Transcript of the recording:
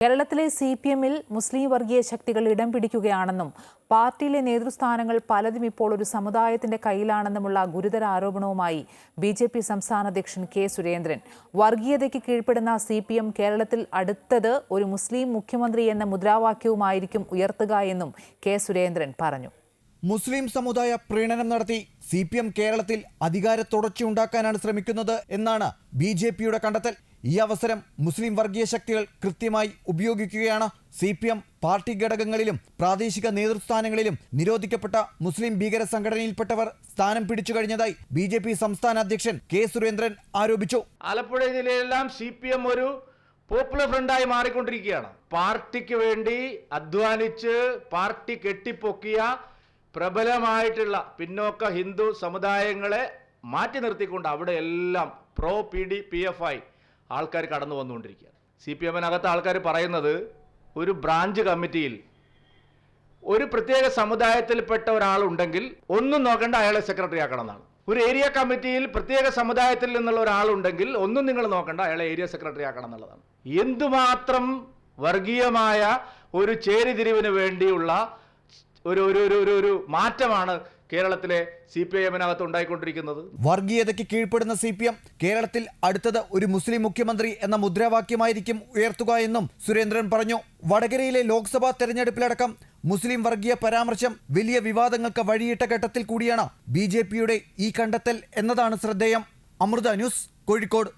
കേരളത്തിലെ C P എമ്മിൽ മുസ്ലിം വർഗീയ ശക്തികൾ ഇടം പിടിക്കുകയാണെന്നും പാർട്ടിയിലെ നേതൃസ്ഥാനങ്ങൾ പലതും ഇപ്പോൾ ഒരു സമുദായത്തിന്റെ കയ്യിലാണെന്നുമുള്ള ഗുരുതര ആരോപണവുമായി ബി ജെ പി സംസ്ഥാന അധ്യക്ഷൻ കെ സുരേന്ദ്രൻ. വർഗീയതയ്ക്ക് കീഴ്പ്പെടുന്ന സി പി എം കേരളത്തിൽ അടുത്തത് ഒരു മുസ്ലിം മുഖ്യമന്ത്രി എന്ന മുദ്രാവാക്യവുമായിരിക്കും ഉയർത്തുക എന്നും കെ സുരേന്ദ്രൻ പറഞ്ഞു. മുസ്ലിം സമുദായ പ്രീണനം നടത്തി സി പി എം കേരളത്തിൽ അധികാര തുടർച്ചയുണ്ടാക്കാനാണ് ശ്രമിക്കുന്നത് എന്നാണ് ബി ജെ പിയുടെ കണ്ടെത്തൽ. ഈ അവസരം മുസ്ലിം വർഗീയ ശക്തികൾ കൃത്യമായി ഉപയോഗിക്കുകയാണ്. സി പി എം പാർട്ടി ഘടകങ്ങളിലും പ്രാദേശിക നേതൃസ്ഥാനങ്ങളിലും നിരോധിക്കപ്പെട്ട മുസ്ലിം ഭീകര സംഘടനയിൽപ്പെട്ടവർ സ്ഥാനം പിടിച്ചു കഴിഞ്ഞതായി ബി ജെ പി സംസ്ഥാന അധ്യക്ഷൻ കെ സുരേന്ദ്രൻ ആരോപിച്ചു. ആലപ്പുഴ ജില്ലയിലെല്ലാം സി പി എം ഒരു പോപ്പുലർ ഫ്രണ്ടായി മാറിക്കൊണ്ടിരിക്കുകയാണ്. പാർട്ടിക്ക് വേണ്ടി അധ്വാനിച്ച് പാർട്ടി കെട്ടിപ്പൊക്കിയ പ്രബലമായിട്ടുള്ള പിന്നോക്ക ഹിന്ദു സമുദായങ്ങളെ മാറ്റി നിർത്തിക്കൊണ്ട് അവിടെ എല്ലാം pro P D P F I ആൾക്കാർ കടന്നു വന്നുകൊണ്ടിരിക്കുകയാണ്. സി പി എമ്മിനകത്ത് ആൾക്കാർ പറയുന്നത് ഒരു ബ്രാഞ്ച് കമ്മിറ്റിയിൽ ഒരു പ്രത്യേക സമുദായത്തിൽപ്പെട്ട ഒരാളുണ്ടെങ്കിൽ ഒന്നും നോക്കേണ്ട അയാളെ സെക്രട്ടറി ആക്കണം എന്നാണ്. ഒരു ഏരിയ കമ്മിറ്റിയിൽ പ്രത്യേക സമുദായത്തിൽ നിന്നുള്ള ഒരാളുണ്ടെങ്കിൽ ഒന്നും നിങ്ങൾ നോക്കണ്ട അയാളെ ഏരിയ സെക്രട്ടറി ആക്കണം എന്നുള്ളതാണ്. എന്തുമാത്രം വർഗീയമായ ഒരു ചേരിതിരിവിന് വേണ്ടിയുള്ള ഒരു ഒരു ഒരു ഒരു ഒരു മാറ്റമാണ് കേരളത്തിലെ സി പി ഐ എമ്മിനകത്ത് ഉണ്ടായിക്കൊണ്ടിരിക്കുന്നത്. വർഗീയതയ്ക്ക് കീഴ്പ്പെടുന്ന സി പി എം കേരളത്തിൽ അടുത്തത് ഒരു മുസ്ലിം മുഖ്യമന്ത്രി എന്ന മുദ്രാവാക്യമായിരിക്കും ഉയർത്തുക എന്നും സുരേന്ദ്രൻ പറഞ്ഞു. വടകരയിലെ ലോക്സഭാ തെരഞ്ഞെടുപ്പിലടക്കം മുസ്ലിം വർഗീയ പരാമർശം വലിയ വിവാദങ്ങൾക്ക് വഴിയിട്ട ഘട്ടത്തിൽ കൂടിയാണ് ബി ഈ കണ്ടെത്തൽ എന്നതാണ് ശ്രദ്ധേയം. അമൃത ന്യൂസ് കോഴിക്കോട്.